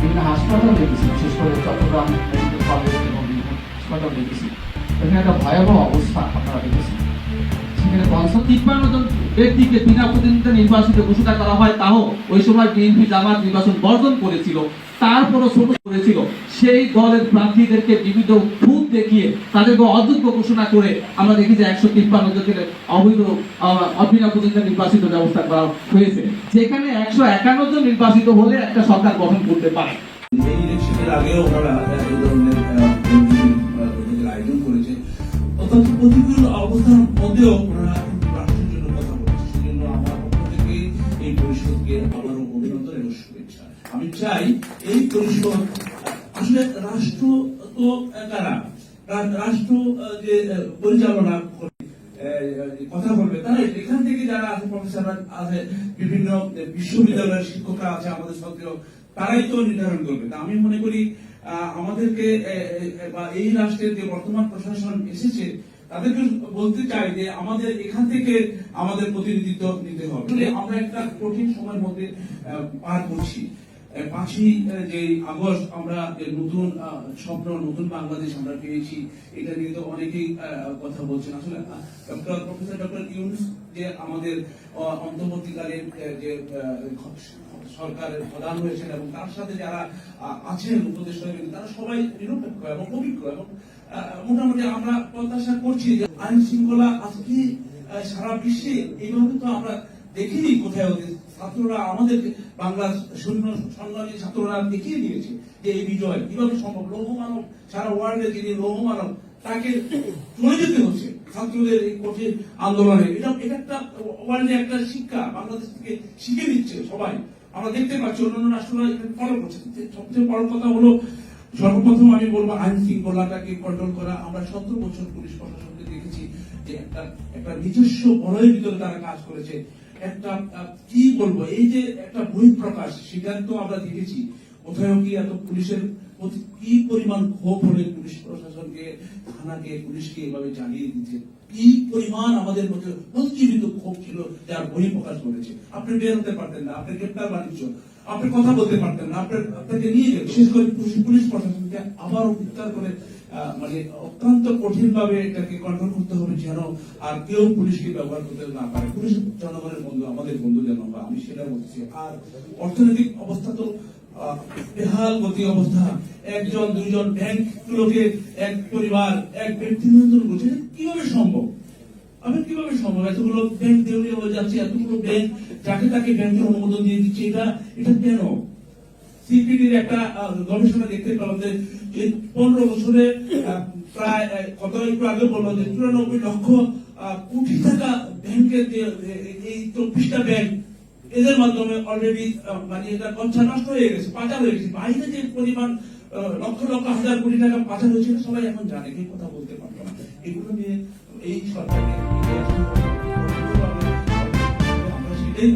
বিভিন্ন হাসপাতাল দেখেছি, বিশেষ করে চট্টগ্রাম মেডিকেল কলেজ এবং বিভিন্ন হাসপাতাল দেখেছি। এখানে একটা ভয়াবহ অবস্থা আপনারা দেখেছেন। সেখানে কনসাল তিপ্পান্ন জন ব্যক্তিকে বিনা প্রতিনিধিত্বে নির্বাচিত ঘোষণা করা হয়, তাও ওই সময় বিএনপি জামাত নির্বাচন বর্জন করেছিল, তারপরও ছোট করেছিল। সেই দলের প্রার্থীদেরকে বিভিন্ন ভূত দেখিয়ে তাদেরকে অযোগ্য ঘোষণা করে আমরা দেখি যে একশো তিপ্পান্ন জনকে অবৈধ অবিনা নির্বাচিত ব্যবস্থা করা হয়েছে। যেখানে একশো একান্ন জন নির্বাচিত হলে একটা সরকার গঠন করতে পারে। এই পরিষদকে আমি চাই এই পরিষদ, আসলে রাষ্ট্র তো কারা রা- রাষ্ট্র যে পরিচালনা কথা বলবে তারা এখান থেকে যারা আছে প্রফেসররা আছে, বিভিন্ন বিশ্ববিদ্যালয়ের শিক্ষকরা আছে, আমাদের সত্ত্বেও, তারাই তো নির্ধারণ করবে। তা আমি মনে করি আমাদেরকে বা এই রাষ্ট্রের যে বর্তমান প্রশাসন এসেছে, তাদেরকে বলতে চাই যে, আমাদের এখান থেকে আমাদের প্রতিনিধিত্ব নিতে হবে। আমরা একটা কঠিন সময়ের মধ্যে পার করছি। পাঁচই যে আগস্ট আমরা নতুন স্বপ্ন, নতুন বাংলাদেশ আমরা পেয়েছি, এটা নিয়ে তো অনেকেই কথা বলছেন। আসলে প্রফেসর ডক্টর ইউনুস যে আমাদের অন্তর্বর্তীকালে যে সরকারের প্রধান হয়েছেন এবং তার সাথে যারা আছেন উপদেষ্টা তারা সবাই নিরপেক্ষ এবং অভিজ্ঞ এবং মোটামুটি আমরা প্রত্যাশা করছি যে আইন শৃঙ্খলা আজকে সারা বিশ্বে এইভাবে তো আমরা দেখিনি কোথাও যে ছাত্ররা আমাদের বাংলা শূন্য সংগ্রামী ছাত্ররা দেখিয়ে দিয়েছে যে এই বিজয় কীভাবে সম্ভব। লৌহ মানব সারা ওয়ার্ল্ডে যিনি লৌহ মানব, তাকে চলে যেতে হচ্ছে ছাত্রদের এই কঠিন আন্দোলনে। এটা এটা একটা ওয়ার্ল্ডে একটা শিক্ষা বাংলাদেশ থেকে শিখে দিচ্ছে সবাই। আমরা দেখতে পাচ্ছি অন্যান্য রাষ্ট্ররা এটা ফলো করছে। সবচেয়ে বড় কথা হলো, সর্বপ্রথম আমি বলব আইন শৃঙ্খলাটাকে কন্ট্রোল করা। আমরা সতেরো বছর পুলিশ প্রশাসনকে দেখেছি যে একটা একটা নিজস্ব বলয়ের ভিতরে তারা কাজ করেছে। একটা কি বলব? এই যে একটা বহিঃপ্রকাশ সেটা তো আমরা দেখেছি কোথাও কি এত পুলিশের প্রতি কি পরিমাণ ক্ষোভ হলে পুলিশ প্রশাসনকে, থানাকে, পুলিশকে এভাবে জানিয়ে দিচ্ছে? কি পরিমাণ আমাদের মধ্যে প্রতিজীবিত ক্ষোভ ছিল যার বহিঃপ্রকাশ করেছে? আপনি বের হতে পারতেন না, আপনি গ্রেপ্তার বাণিজ্য, আপনি কথা বলতে পারতেন না আপনার আপনাকে নিয়ে যেত। বিশেষ করে পুলিশ- পুলিশ প্রশাসনকে আবারও উদ্ধার করে মানে অত্যন্ত কঠিন ভাবে এটাকে কন্ট্রোল করতে হবে যেন আর কেউ পুলিশকে ব্যবহার করতে না পারে। পুলিশ জনগণের বন্ধু, আমাদের বন্ধু যেন হয় আমি সেটা বলছি আর অর্থনৈতিক অবস্থা তো বেহাল গতি অবস্থা। একজন, দুইজন ব্যাংক গুলোকে এক পরিবার, এক ব্যক্তি নিয়ন্ত্রণ করছে। কীভাবে সম্ভব? আমি কীভাবে সম্ভব? এতগুলো ব্যাংক দেউলিয়া হয়ে যাচ্ছে, এতগুলো ব্যাংক যাকে তাকে ব্যাংকের অনুমোদন দিয়ে দিচ্ছে, এটা এটা কেন? সিপিডির একটা গবেষণা দেখতে পেলাম যে এই পনেরো বছরে প্রায় কত একটু আগে বলল যে চুরানব্বই লক্ষ কোটি টাকা ব্যাংকের এই চব্বিশটা ব্যাংক, এদের মাধ্যমে অলরেডি মানে এটা কঞ্চা নষ্ট হয়ে গেছে, পাচার হয়ে গেছে। বাইরে যে পরিমাণ লক্ষ লক্ষ হাজার কোটি টাকা পাচার হয়েছিল, সবাই এখন জানে, কেউ কথা বলতে পারতো এগুলো নিয়ে এই সরকারের আমরা সেটাই